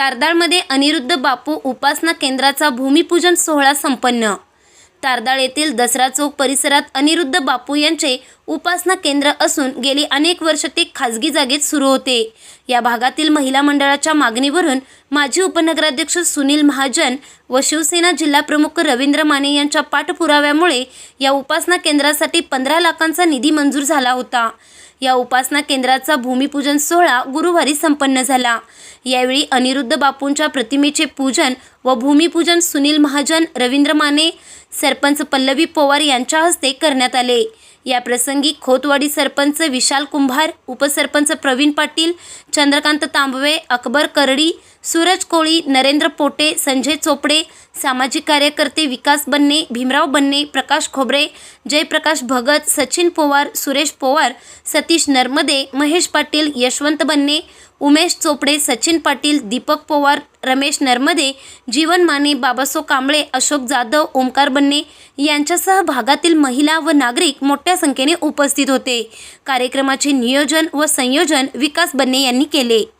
तारदाळमध्ये अनिरुद्ध बापू उपासना केंद्राचा भूमिपूजन सोहळा संपन्न. तारदाळ येथील दसरा चौक परिसरात अनिरुद्ध बापू यांचे उपासना केंद्र असून गेली अनेक वर्ष ते खाजगी जागेत सुरू होते. या भागातील महिला मंडळाच्या मागणीवरून माजी उपनगराध्यक्ष सुनील महाजन व शिवसेना जिल्हाप्रमुख रवींद्र माने यांच्या पाठपुराव्यामुळे या उपासना केंद्रासाठी पंधरा लाखांचा निधी मंजूर झाला होता. या उपासना केंद्राचा भूमिपूजन सोहळा गुरुवारी संपन्न झाला. यावेळी अनिरुद्ध बापूंच्या प्रतिमेचे पूजन व भूमिपूजन सुनील महाजन रवींद्र माने सरपंच पल्लवी पवार यांच्या हस्ते करण्यात आले. या प्रसंगी खोतवाडी सरपंच विशाल कुंभार उपसरपंच प्रवीण पाटील चंद्रकांत तांबवे अकबर करडी सूरज कोळी नरेंद्र पोटे संजय चोपडे सामाजिक कार्यकर्ते विकास बन्ने भीमराव बन्ने प्रकाश खोबरे जयप्रकाश भगत सचिन पोवार सुरेश पोवार सतीश नर्मदे महेश पाटील यशवंत बन्ने उमेश चोपडे सचिन पाटील दीपक पोवार रमेश नर्मदे जीवन माने बाबासो कांबळे अशोक जाधव ओमकार बन्ने यांच्यासह भागातील महिला व नागरिक मोठ्या संख्येने उपस्थित होते. कार्यक्रमाचे नियोजन व संयोजन विकास बन्ने यांनी केले.